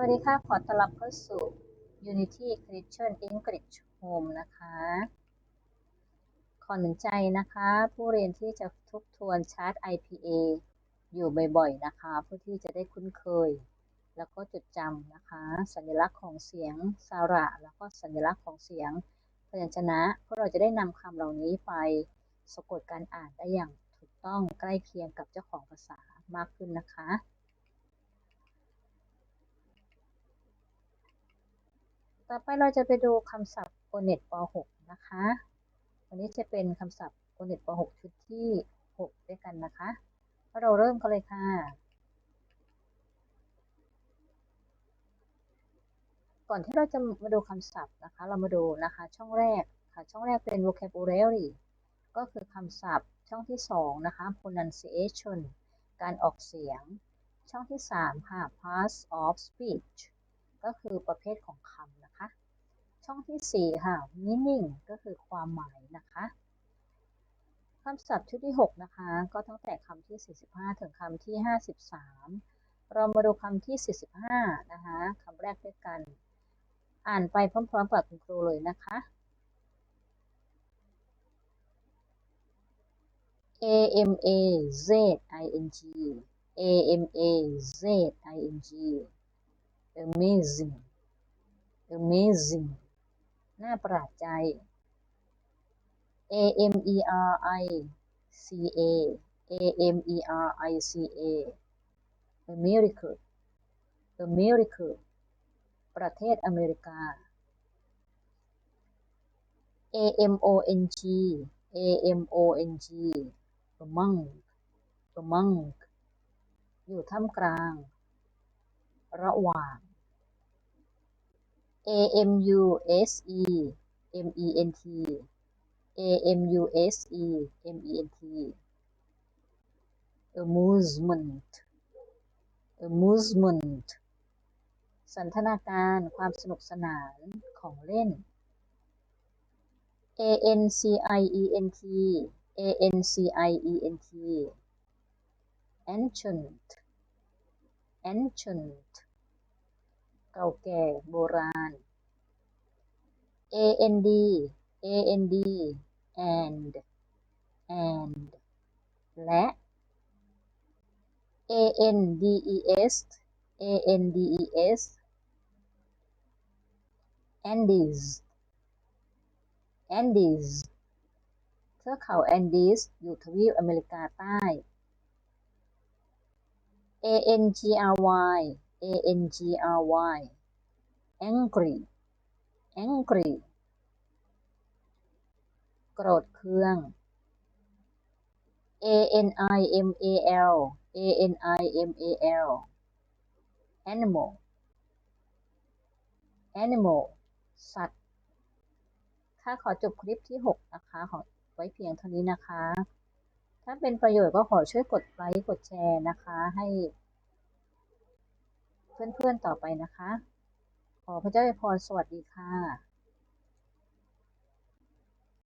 วัสดีค่ะ ขอต้อนรับเข้าสู่ Unity Christian English Home นะคะ ขอหนุนใจนะคะ ผู้เรียนที่จะทบทวนชาร์ต IPA อยู่บ่อยๆนะคะ เพื่อที่จะได้คุ้นเคย แล้วก็จดจำนะคะ สัญลักษณ์ของเสียงสาระ แล้วก็สัญลักษณ์ของเสียงพยัญชนะเพื่อเราจะได้นำคำเหล่านี้ไปสะกดการอ่านได้อย่างถูกต้องใกล้เคียงกับเจ้าของภาษามากขึ้นนะคะ ต่อไปเราจะไปดูคำศัพท์โอเน็ตป .6 นะคะ วันนี้จะเป็นคำศัพท์โอเน็ตป .6 ชุดที่ 6 ด้วยกันนะคะ เราเริ่มกันเลยค่ะ ก่อนที่เราจะมาดูคำศัพท์นะคะ เรามาดูนะคะ ช่องแรกค่ะ ช่องแรกเป็น vocabulary ก็คือคำศัพท์ ช่องที่ 2 นะคะ pronunciation การออกเสียง ช่องที่ 3 ค่ะ parts of speech ก็คือประเภทของคำนะคะ ช่องที่ 4 ค่ะ meaning ก็คือความหมายนะคะคำศัพท์ชุดที่ 6 นะคะ ก็ตั้งแต่คำที่ 45 ถึงคำที่ 53 เรามาดูคำที่ 45 นะคะคำแรกด้วยกัน อ่านไปพร้อมๆกับคุณครูเลยนะคะ A M A Z I N G A M A Z I N G amazing amazing น่าประหลาดใจ A M E R I C A A M E R I C A a miracle a miracle ประเทศอเมริกา A M O N G A M O N G among among อยู่ท่ามกลาง ระหว่าง A M U S E M E N T A M U S E M E N T amusement amusement สันทนาการความสนุกสนานของเล่น A N C I E N T A N C I E N T ancient ancient เก่าแก่โบราณ A N D A N D and and และ A N D E S A N D E S Andes Andes เทือกเขาแอนดีสอยู่ทวีปอเมริกาใต้ A N G R Y A N G R Y angry angry โกรธเคือง A N I M A L A N I M A L animal animal สัตว์ ค่ะขอจบคลิปที่ 6 นะคะ ขอไว้เพียงเท่านี้นะคะ ถ้าเป็นประโยชน์ก็ขอช่วยกดไลค์ กดแชร์นะคะ ให้ เพื่อนๆต่อไปนะคะ ขอพระเจ้าอวยพรสวัสดีค่ะ